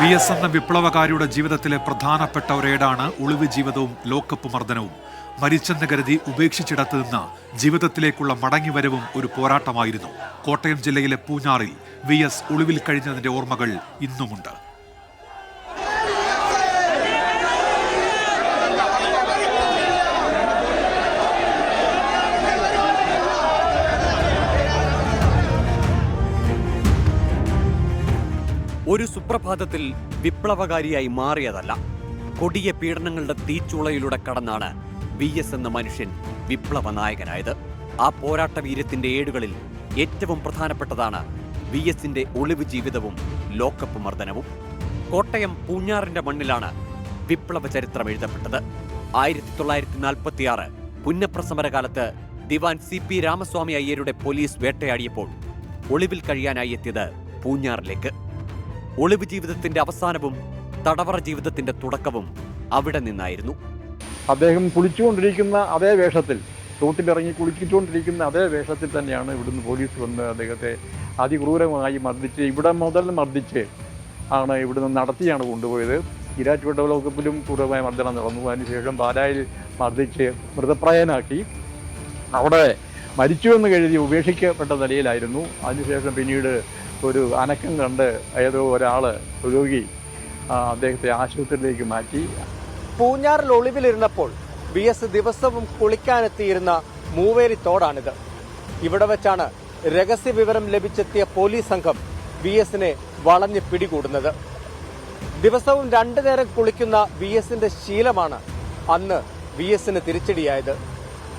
V S എന്ന വിപ്ലവകാരിയുടെ ജീവിതത്തിലെ പ്രധാനപ്പെട്ട ഒരേടാണ് ഒളിവ് ജീവിതവും ലോക്കപ്പ് മർദ്ദനവും. മരിച്ചെന്ന് കരുതി ഉപേക്ഷിച്ചിടത്ത് നിന്ന് ജീവിതത്തിലേക്കുള്ള മടങ്ങിവരവും ഒരു പോരാട്ടമായിരുന്നു. കോട്ടയം ജില്ലയിലെ പൂഞ്ഞാറിൽ വി എസ് ഒളിവിൽ കഴിഞ്ഞതിന്റെ ഓർമ്മകൾ ഇന്നുമുണ്ട്. ഒരു സുപ്രഭാതത്തിൽ വിപ്ലവകാരിയായി മാറിയതല്ല. കൊടിയ പീഡനങ്ങളുടെ തീച്ചുളയിലൂടെ കടന്നാണ് വി എസ് എന്ന മനുഷ്യൻ വിപ്ലവ നായകനായത് ആ പോരാട്ട വീര്യത്തിന്റെ ഏടുകളിൽ ഏറ്റവും പ്രധാനപ്പെട്ടതാണ് വി എസിന്റെ ഒളിവ് ജീവിതവും ലോക്കപ്പ് മർദ്ദനവും. കോട്ടയം പൂഞ്ഞാറിന്റെ മണ്ണിലാണ് വിപ്ലവ ചരിത്രം എഴുതപ്പെട്ടത്. ആയിരത്തി തൊള്ളായിരത്തി നാൽപ്പത്തിയാറ് പുന്നപ്ര സമരകാലത്ത് ദിവാൻ സി പി രാമസ്വാമി അയ്യരുടെ പോലീസ് വേട്ടയാടിയപ്പോൾ ഒളിവിൽ കഴിയാനായി എത്തിയത് പൂഞ്ഞാറിലേക്ക്. ഒളിവ് ജീവിതത്തിന്റെ അവസാനവും തടവറ ജീവിതത്തിന്റെ തുടക്കവും അവിടെ നിന്നായിരുന്നു. അദ്ദേഹം കുളിച്ചുകൊണ്ടിരിക്കുന്ന അതേ വേഷത്തിൽ തോട്ടിലിറങ്ങി കുളിച്ചുകൊണ്ടിരിക്കുന്ന അതേ വേഷത്തിൽ തന്നെയാണ് ഇവിടുന്ന് പോലീസ് വന്ന് അദ്ദേഹത്തെ അതിക്രൂരമായി മർദ്ദിച്ച് ഇവിടെ മുതൽ മർദ്ദിച്ച് ആണ് ഇവിടുന്ന് നടത്തിയാണ് കൊണ്ടുപോയത്. ഇരാറ്റുപേട്ട വകുപ്പിലും ക്രൂരമായ മർദ്ദനം നടന്നു. അതിനുശേഷം പാലായിൽ മർദ്ദിച്ച് മൃതപ്രായനാക്കി. അവിടെ മരിച്ചു മരിച്ചുവെന്ന് കരുതി ഉപേക്ഷിക്കപ്പെട്ട നിലയിലായിരുന്നു. അതിനുശേഷം പിന്നീട് ഒരു അനക്കം കണ്ട് ഏതോ ഒരാൾ രോഗി അദ്ദേഹത്തെ ആശുപത്രിയിലേക്ക് മാറ്റി. പൂഞ്ഞാറിൽ ഒളിവിലിരുന്നപ്പോൾ വി എസ് ദിവസവും കുളിക്കാനെത്തിയിരുന്ന മൂവേരി തോടാണിത്. ഇവിടെ വെച്ചാണ് രഹസ്യ വിവരം ലഭിച്ചെത്തിയ പോലീസ് സംഘം വി എസിനെ വളഞ്ഞ് പിടികൂടുന്നത്. ദിവസവും രണ്ടു നേരം കുളിക്കുന്ന വി എസിന്റെ ശീലമാണ് അന്ന് വി എസിന് തിരിച്ചടിയായത്.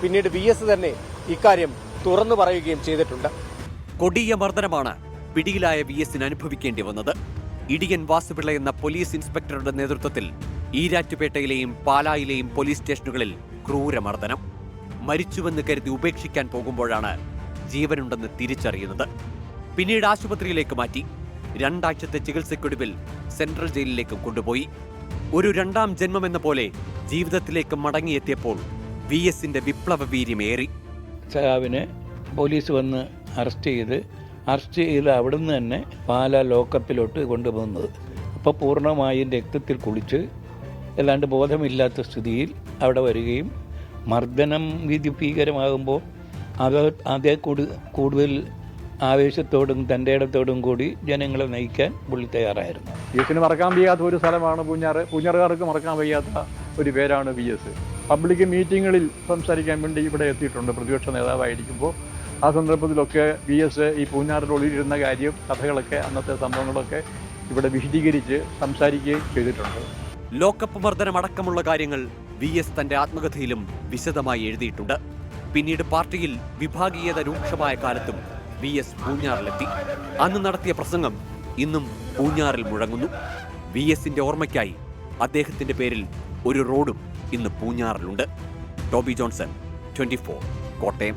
പിന്നീട് വി എസ് തന്നെ ഇക്കാര്യം തുറന്നു പറയുകയും ചെയ്തിട്ടുണ്ട്. കൊടിയ മർദ്ദനമാണ് പിടിയിലായ വി എസിന് അനുഭവിക്കേണ്ടി വന്നത്. ഇടിയൻ വാസുപിള്ള എന്ന പോലീസ് ഇൻസ്പെക്ടറുടെ നേതൃത്വത്തിൽ ഈരാറ്റുപേട്ടയിലെയും പാലായിലെയും പോലീസ് സ്റ്റേഷനുകളിൽ ക്രൂരമർദ്ദനം. മരിച്ചുവെന്ന് കരുതി ഉപേക്ഷിക്കാൻ പോകുമ്പോഴാണ് ജീവനുണ്ടെന്ന് തിരിച്ചറിയുന്നത്. പിന്നീട് ആശുപത്രിയിലേക്ക് മാറ്റി. രണ്ടാഴ്ചത്തെ ചികിത്സയ്ക്കൊടുവിൽ സെൻട്രൽ ജയിലിലേക്ക് കൊണ്ടുപോയി. ഒരു രണ്ടാം ജന്മമെന്ന പോലെ ജീവിതത്തിലേക്ക് മടങ്ങിയെത്തിയപ്പോൾ വി എസിന്റെ വിപ്ലവ വീര്യമേറി. സഹാവിനെ പോലീസ് വന്ന് അറസ്റ്റ് ചെയ്ത് അറസ്റ്റ് ചെയ്ത് അവിടുന്ന് തന്നെ പാല ലോക്കപ്പിലോട്ട് കൊണ്ടുപോകുന്നത് അപ്പോൾ പൂർണമായും രക്തത്തിൽ കുളിച്ച് അല്ലാണ്ട് ബോധമില്ലാത്ത സ്ഥിതിയിൽ അവിടെ വരികയും മർദ്ദനം വിധി ഭീകരമാകുമ്പോൾ അത് അതേ കൂടു കൂടുതൽ ആവേശത്തോടും തന്റെ ഇടത്തോടും കൂടി ജനങ്ങളെ നയിക്കാൻ പുള്ളി തയ്യാറായിരുന്നു. വി എസിന് മറക്കാൻ വയ്യാത്ത ഒരു സ്ഥലമാണ് പൂഞ്ഞാറ്. പൂഞ്ഞാറുകാർക്ക് മറക്കാൻ വയ്യാത്ത ഒരു പേരാണ് വി എസ്. പബ്ലിക് മീറ്റിങ്ങുകളിൽ സംസാരിക്കാൻ വേണ്ടി ഇവിടെ എത്തിയിട്ടുണ്ട് പ്രതിപക്ഷ നേതാവായിരിക്കുമ്പോൾ. ആ സന്ദർഭത്തിലൊക്കെ വി എസ് ഈ പൂഞ്ഞാറിൽ ഒളിയിരുന്ന കാര്യം കഥകളൊക്കെ അന്നത്തെ സംഭവങ്ങളൊക്കെ ഇവിടെ വിശദീകരിച്ച് സംസാരിക്കുകയും ചെയ്തിട്ടുണ്ട്. ലോക്കപ്പ് മർദ്ദനം അടക്കമുള്ള കാര്യങ്ങൾ വി എസ് തന്റെ ആത്മകഥയിലും വിശദമായി എഴുതിയിട്ടുണ്ട്. പിന്നീട് പാർട്ടിയിൽ വിഭാഗീയത രൂക്ഷമായ കാലത്തും വി എസ് പൂഞ്ഞാറിലെത്തി. അന്ന് നടത്തിയ പ്രസംഗം ഇന്നും പൂഞ്ഞാറിൽ മുഴങ്ങുന്നു. വി എസിന്റെ ഓർമ്മയ്ക്കായി അദ്ദേഹത്തിന്റെ പേരിൽ ഒരു റോഡും ഇന്ന് പൂഞ്ഞാറിലുണ്ട്. Toby Johnson twenty Kottayam.